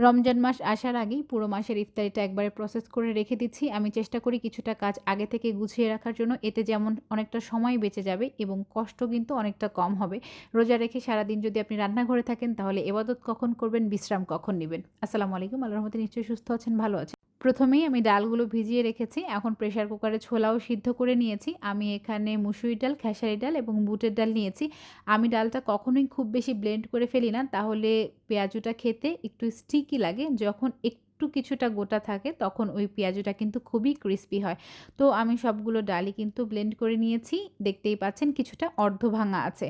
রমজান মাস আসার আগেই পুরো মাসের ইফতারিটা একবারে প্রসেস করে রেখে দিচ্ছি। আমি চেষ্টা করি কিছুটা কাজ আগে থেকে গুছিয়ে রাখার জন্য। এতে যেমন অনেকটা সময় বেঁচে যাবে এবং কষ্ট কিন্তু অনেকটা কম হবে। রোজা রেখে সারাদিন যদি আপনি রান্নাঘরে থাকেন তাহলে এবাদত কখন করবেন, বিশ্রাম কখন নেবেন আসসালামু আলাইকুম। আল্লাহ রহমতে নিশ্চয়ই সুস্থ আছেন, ভালো আছেন। প্রথমেই আমি ডালগুলো ভিজিয়ে রেখেছি। এখন প্রেশার কুকারে ছোলাও সিদ্ধ করে নিয়েছি। আমি এখানে মুসুরি ডাল, খেসারি ডাল এবং বুটের ডাল নিয়েছি। আমি ডালটা কখনোই খুব বেশি ব্লেন্ড করে ফেলি না। তাহলে পেঁয়াজুটা খেতে একটু স্টিকি লাগে। যখন এক একটু কিছুটা গোটা থাকে, তখন ওই পেঁয়াজটা কিন্তু খুবই ক্রিস্পি হয়। তো আমি সবগুলো ডালই কিন্তু ব্লেন্ড করে নিয়েছি, দেখতেই পাচ্ছেন কিছুটা অর্ধ ভাঙা আছে।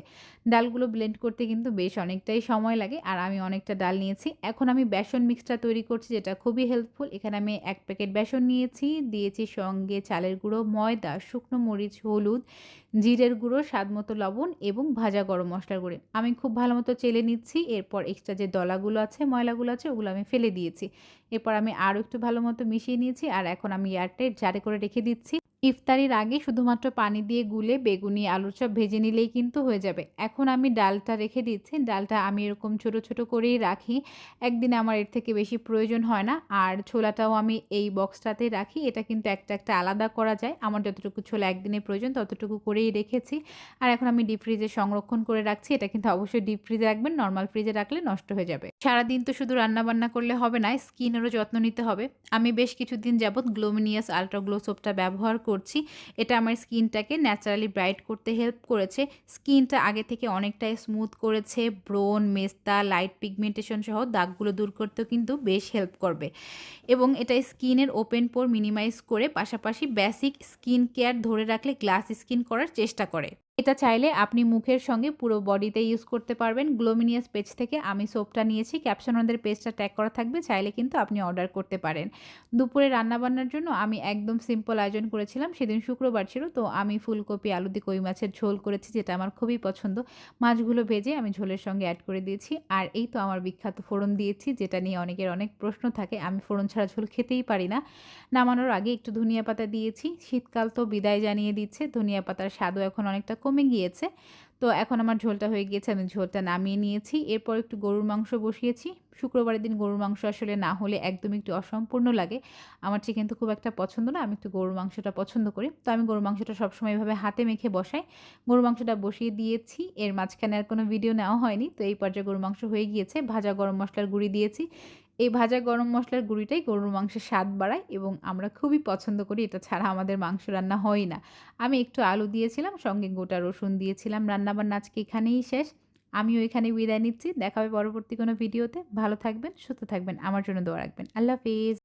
ডালগুলো ব্লেন্ড করতে কিন্তু বেশ অনেকটাই সময় লাগে, আর আমি অনেকটা ডাল নিয়েছি। এখন আমি বেসন মিক্সটা তৈরি করছি, যেটা খুবই হেল্পফুল এখানে আমি এক প্যাকেট বেসন নিয়েছি, দিয়েছি সঙ্গে চালের গুঁড়ো, ময়দা, শুকনো মরিচ, হলুদ, জিরের গুঁড়ো, স্বাদ মতো লবণ এবং ভাজা গরম মশলার গুঁড়ো। আমি খুব ভালো মতো চেলে নিচ্ছি, এরপর এক্সট্রা যে দলাগুলো আছে, ময়লাগুলো আছে, ওগুলো আমি ফেলে দিয়েছি। এরপর আমি আরও একটু ভালো মতো মিশিয়ে নিয়েছি, আর এখন আমি এয়ারটাইট জারে করে রেখে দিচ্ছি। ইফতারির আগে শুধুমাত্র পানি দিয়ে গুলে বেগুনি, আলুর চপ ভেজে নিলেই কিন্তু হয়ে যাবে। এখন আমি ডালটা রেখে দিচ্ছি। ডালটা আমি এরকম ছোট ছোট করেই রাখি। একদিনে আমার এর থেকে বেশি প্রয়োজন হয় না। আর ছোলাটাও আমি এই বক্সটাতে রাখি। এটা কিন্তু একটা একটা আলাদা করা যায়। আমার যতটুকু ছোলা একদিনে প্রয়োজন, ততটুকু করেই রেখেছি। আর এখন আমি ডিপ ফ্রিজে সংরক্ষণ করে রাখছি। এটা কিন্তু অবশ্যই ডিপ ফ্রিজে রাখবেন। নর্মাল ফ্রিজে রাখলে নষ্ট হয়ে যাবে। সারাদিন তো শুধু রান্না বান্না করলে হবে না। স্কিনেরও যত্ন নিতে হবে। আমি বেশ কিছুদিন যাবৎ গ্লোমিনিয়াস আলট্রা গ্লো সোপটা ব্যবহার করছি। এটা আমার স্কিনটাকে ন্যাচারালি ব্রাইট করতে হেল্প করেছে। স্কিনটা আগে থেকে অনেকটাই স্মুথ করেছে। ব্রোন, মেস্তা, লাইট পিগমেন্টেশন সহ দাগগুলো দূর করতেও কিন্তু বেশ হেল্প করবে। এবং এটা স্কিনের ওপেন পোর মিনিমাইজ করে পাশাপাশি বেসিক স্কিন কেয়ার ধরে রাখলে গ্লাস স্কিন করার চেষ্টা করে। এটা চাইলে আপনি মুখের সঙ্গে পুরো বডিতে ইউজ করতে পারবেন। গ্লোমিনিয়াস পেজ থেকে আমি সোপটা নিয়েছি। ক্যাপশন ওদের পেজটা ট্যাগ করা থাকবে। চাইলে কিন্তু আপনি অর্ডার করতে পারেন। দুপুরে রান্নাবান্নার জন্য আমি একদম সিম্পল আয়োজন করেছিলাম। সেদিন শুক্রবার ছিল, তো আমি ফুলকপি, আলু দিয়ে কই মাছের ঝোল করেছি, যেটা আমার খুবই পছন্দ। মাছগুলো ভেজে আমি ঝোলের সঙ্গে অ্যাড করে দিয়েছি। আর এই তো আমার বিখ্যাত ফোড়ন দিয়েছি, যেটা নিয়ে অনেকের অনেক প্রশ্ন থাকে। আমি ফোড়ন ছাড়া ঝোল খেতেই পারি না। নামানোর আগে একটু ধনিয়া পাতা দিয়েছি। শীতকাল তো বিদায় জানিয়ে দিচ্ছে। ধনিয়া পাতার স্বাদও এখন অনেকটা কমে গিয়েছে। তো এখন আমার ঝোলটা হয়ে গিয়েছে, আমি ঝোলটা নামিয়ে নিয়েছি। এরপর একটু গরুর মাংস বসিয়েছি। শুক্রবারের দিন গরুর মাংস আসলে না হলে একদম একটু অসম্পূর্ণ লাগে। আমার চিকেন তো খুব একটা পছন্দ না, আমি একটু গরুর মাংসটা পছন্দ করি। তো আমি গরুর মাংসটা সবসময় এভাবে হাতে মেখে বসাই। গরুর মাংসটা বসিয়ে দিয়েছি, এর মাঝখানে আর কোনো ভিডিও নেওয়া হয়নি। তো এই পর্যায়ে গরুর মাংস হয়ে গিয়েছে। ভাজা গরম মশলার গুঁড়ি দিয়েছি। এই ভাজা গরম মশলার গুঁড়িটাই গরুর মাংসের স্বাদ বাড়ায় এবং আমরা খুবই পছন্দ করি। এটা ছাড়া আমাদের মাংস রান্না হয় না। আমি একটু আলু দিয়েছিলাম, সঙ্গে গোটা রসুন দিয়েছিলাম। রান্নাবান্না আজকে এখানেই শেষ। আমিও এখানে বিদায় নিচ্ছি। দেখা হবে পরবর্তী কোনো ভিডিওতে। ভালো থাকবেন, সুস্থ থাকবেন। আমার জন্য দোয়া রাখবেন। আল্লাহ হাফিজ।